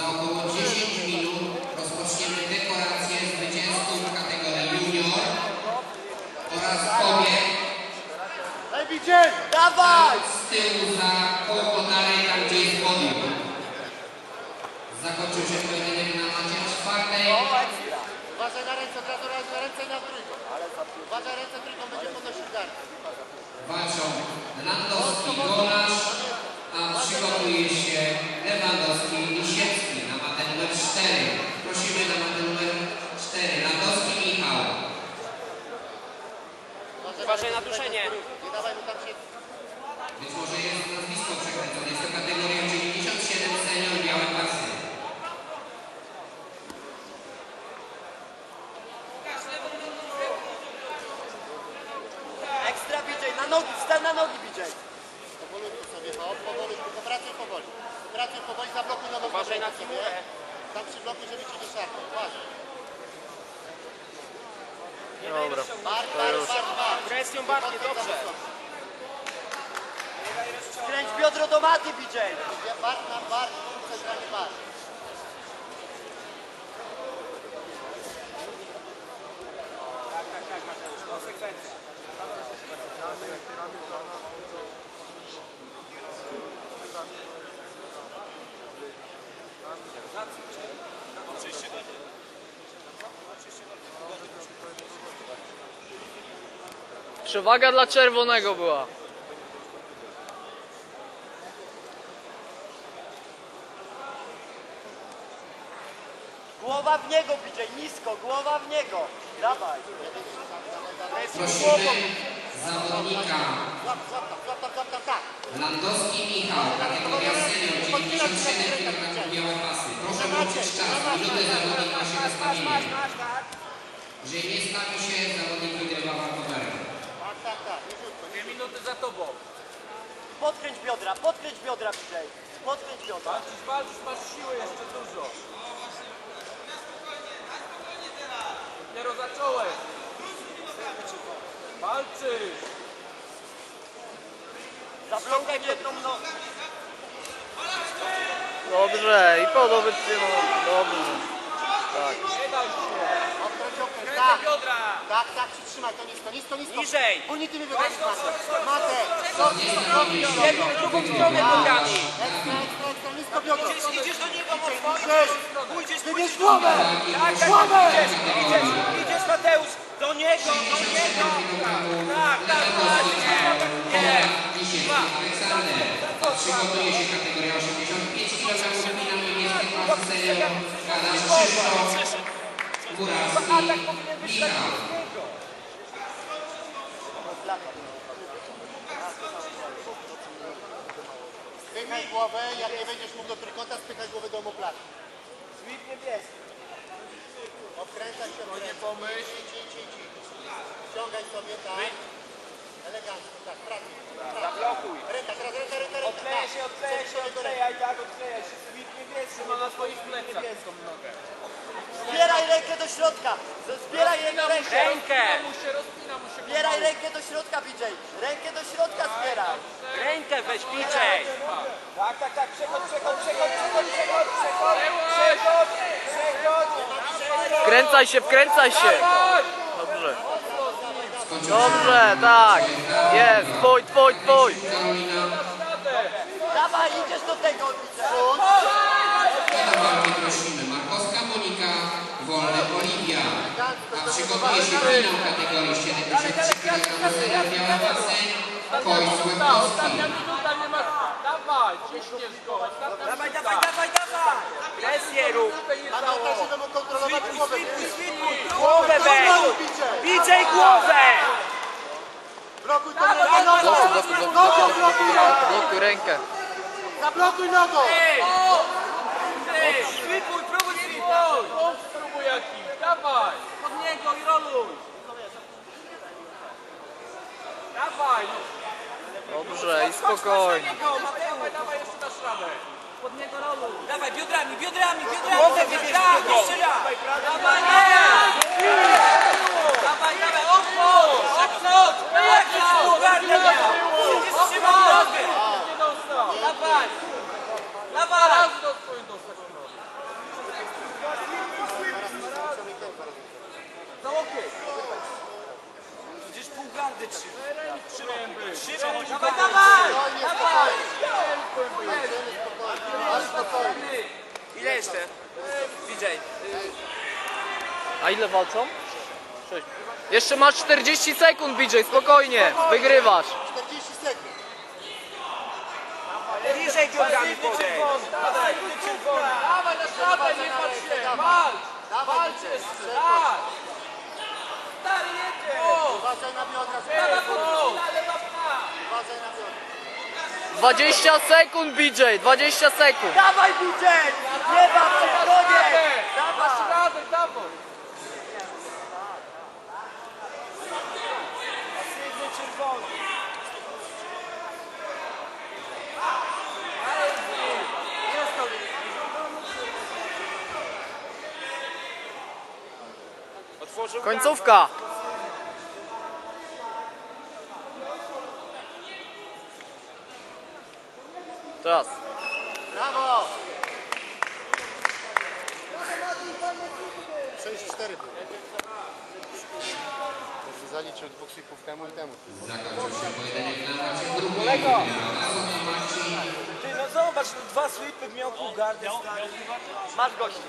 Za około 10 minut rozpoczniemy dekorację zwycięzców w kategorii junior oraz kobiet. Daj bicie! Dawaj! Z tyłu za koło dalej, tam gdzie jest podium. Zakończył się pojedynek na macie czwartej. Uważaj na ręce, od razu na ręce na trójką. Uważaj ręce, trójką będzie podnosić gardę. Walczą Landowski, Golasz, a przygotuje się Lewandowski i Lisiecki na matę numer 4. Prosimy na matę numer 4. Landowski Michał. Uważaj na duszenie. Nie dawaj mu tam się... Być może jest nazwisko przekręcone. Jest to kategoria 97 senior białe pasy. Ekstra BJ, na nogi, wstań na nogi BJ. Powolutku sobie, no, powolutku, popracuj powoli. Popracuj powoli, zablokuj nową Uważaj na sobie. Tam przy bloku, żeby ci wyszarpał. Uważaj. Dobra, to już. Presją bardziej, dobrze. Skręć biodro do maty, BJ. Na. Przewaga dla czerwonego była. Głowa w niego BJ, nisko, głowa w niego. Dawaj. Prosimy zawodnika. Landowski Michał, kategoria senior 97 kg białe pasy. Proszę włączyć czas. Minutę zawodnik ma się nastawienie. Jeżeli nie stawi się, zawodnik wygrywa walkowerem. Tak, tak, tak. Niziutko, Dwie minuty za tobą. Podkręć biodra, podkręć biodra BJ. Podkręć biodra. Walczysz, walczysz, masz siły jeszcze dużo. Dopiero zacząłeś. Walczysz. Zablokuj jedną nogę. Dobrze, i wytrzymał. Dobrze. Tak. Tak. ręce biodra. Tak, tak, przytrzymaj, to nisko, nisko, nisko. Niżej. Pólnij tymi biodrami, Matek. Matek, cofnij, cofnij. Jedną, drugą stronę nogami. Ekstra, ekstra, ekstra, nisko biodra. Idziesz, idziesz do niego mocno. Pójdziesz, pójdziesz. głowę. Tak, tak, głowę. idziesz, idziesz, idziesz Mateusz. Do niego, do niego. Tak, tak, tak. Nie, nie. Dwa. Przygotuje się kategoria 85 kg, zawodnika na miejscu 2-0. Kadasz 3-0. Bo atak powinien być dla Kwińskiego. Spychaj głowę, jak nie będziesz mógł do trójkąta, spychaj głowę do omoplatu. Sweep niebieski. Obkręcaj się, bo nie pomyśl. Idź, idź, idź. Ściągaj sobie, tak. Elegancko, tak, trafi. Zablokuj. Ręka, teraz ręka, ręka, ręka. Odkleja się, tak. odkleja się, odklejaj, tak, odklejaj się. Sweep na swoich plecach. nogę. Zbieraj rękę do środka. Zbieraj jego rękę. Rękę. mu się, rozpina mu się. Zbieraj rękę do środka BJ. Rękę do środka zbieraj. Rękę weź, bliżej. Tak, tak, tak, przechodź, przechodź, przechodź, przechodź, przechodź, przechodź, przechodź, przechodź. Wkręcaj się, wkręcaj się. Dobrze. Dobrze, tak. Jest, twój, twój, twój. Dawaj, idziesz do tego BJ. Walkę prosimy Markowska Monika, Wolny Oliwia. A przygotuje się finał kategorii 73 kg białe pasy. Kojs Łebkowski. Dawaj, ciśniesz go. Dawaj, dawaj, dawaj, dawaj. Presję rób. Żeby mu kontrolować głowę. Weź. BJ głowę. Blokuj rękę nogą. Nogą blokuj rękę. Blokuj rękę. Zablokuj nogą. Ty, slipuj, próbuj slipuj. On spróbuj jakiś, dawaj. Pod niego i roluj. Dawaj. Dobrze, i spokojnie. Dawaj, dawaj, jeszcze dasz radę. Pod niego roluj. Dawaj, biodrami, biodrami, biodrami. Tak, jeszcze raz. Dawaj. Dawaj, dawaj, otwórz. Otwórz. Jakiś ogarnę miał. Przecież trzymaj nogę. Dawaj. Dawaj. Raz dostał, dostał. Gardy trzymaj. Trzymaj, dawaj, dawaj! Spokojnie. Ile jeszcze? DJ. A ile walczą? Sześć. Jeszcze masz 40 sekund, BJ, spokojnie. Wygrywasz. 40 sekund. Bliżej biogrami podejdź. Dawaj, Dawaj, środek, nie patrz się. Walcz! Dawaj, Walcz 20 sekund, BJ, 20 sekund. Dawaj, BJ! Nie baw się, koniec! Dawaj! radę, dawaj! Końcówka. Czas. Brawo! 6-4 był. Zaliczył dwóch sipów temu i temu. Zakończył się pojedynek na macie Sonia Marcin. Ty, no zobacz, dwa sweepy miał pół gardy, stary. Masz gości.